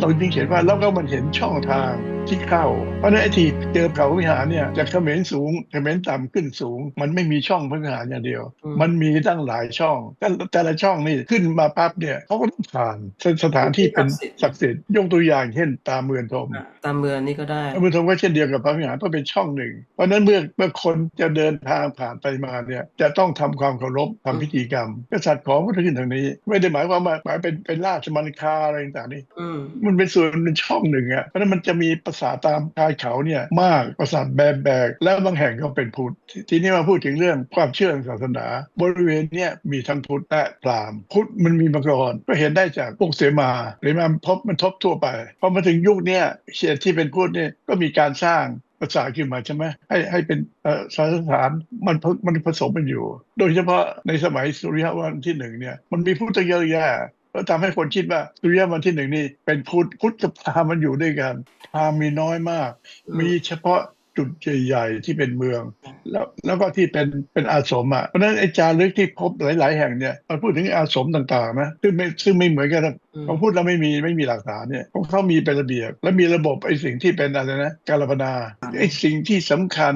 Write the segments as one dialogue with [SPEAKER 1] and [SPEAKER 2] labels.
[SPEAKER 1] เราจึงเขียนว่าแล้วก็มันเห็นช่องทาง ที่เข้า เพราะฉะนั้นไอ้ที่เจอเขาวิหารเนี่ยจากเขมรสูงเขมรต่ำขึ้นสูง มันไม่มีช่องพระวิหารอย่างเดียว
[SPEAKER 2] อืม
[SPEAKER 1] มันมีตั้งหลายช่องแต่แต่ละช่องนี่ขึ้นมาปั๊บเนี่ยเขาก็ต้องผ่านสถานที่เป็นศักดิ์สิทธิ์ยกตัวอย่างเช่นตามเมืองทม
[SPEAKER 2] อะตามเมืองนี่ก็ได้
[SPEAKER 1] พระพุทธองค์ก็เช่นเดียวกับพระวิหารเพราะเป็นช่องหนึ่ง เพราะฉะนั้นเมื่อเมื่อคนจะเดินทางผ่านไปมาเนี่ยจะต้องทำความเคารพทำพิธีกรรมกษัตริย์ของพระขึ้นทางนี้ ไม่ได้หมายความว่าหมายเป็นเป็นราชมังคาอะไรต่างๆนี่
[SPEAKER 2] อืม
[SPEAKER 1] มันเป็นส่วนเป็นช่องหนึ่งอะเพราะฉะนั้นมันจะมีภาษาตามชายเขาเนี่ยมากภาษาแบกแบก แล้วบางแห่งก็เป็นพุทธ ทีนี้มาพูดถึงเรื่องความเชื่อศาสนา บริเวณเนี่ยมีทั้งพุทธและพราหมณ์พุทธมันมีมาก่อนก็เห็นได้จากพวกเสมาเสมาพบมันทบทั่วไปพอมาถึงยุคเนี้ยเขตที่เป็นพุทธเนี่ยก็มีการสร้างภาษาขึ้นมาใช่ไหมให้ให้เป็นเอ่อศาสถานมันมันผสมกันอยู่ โดยเฉพาะในสมัยสุริยะวันที่หนึ่งเนี่ยมันมีพุทธเยอะแยะ แล้วทำให้คนคิดว่าสุริยะวันที่หนึ่งนี่เป็นพุทธพุทธกับพราหมณ์มันอยู่ด้วยกันพราหมณ์มีน้อยมาก
[SPEAKER 2] อืม
[SPEAKER 1] มีเฉพาะจุดใหญ่ๆที่เป็นเมือง แล้วแล้วก็ที่เป็นเป็นอาสมอะเพราะฉะนั้นไอ้จารึกที่พบหลาย ๆ แห่งเนี่ยมันพูดถึงอาสมต่างๆนะซึ่งไม่ซึ่งไม่เหมือนกันนะ
[SPEAKER 2] อืม
[SPEAKER 1] ของพูดแล้วไม่มีไม่มีหลักฐานเนี่ยของเขามีเป็นระเบียบ และมีระบบไอ้สิ่งที่เป็นอะไรนะการพนาไอ้สิ่งที่สำคัญ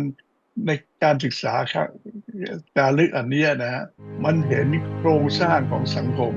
[SPEAKER 1] ในการศึกษาครับจารึกอันเนี้ยนะฮะมันเห็นโครงสร้างของสังคม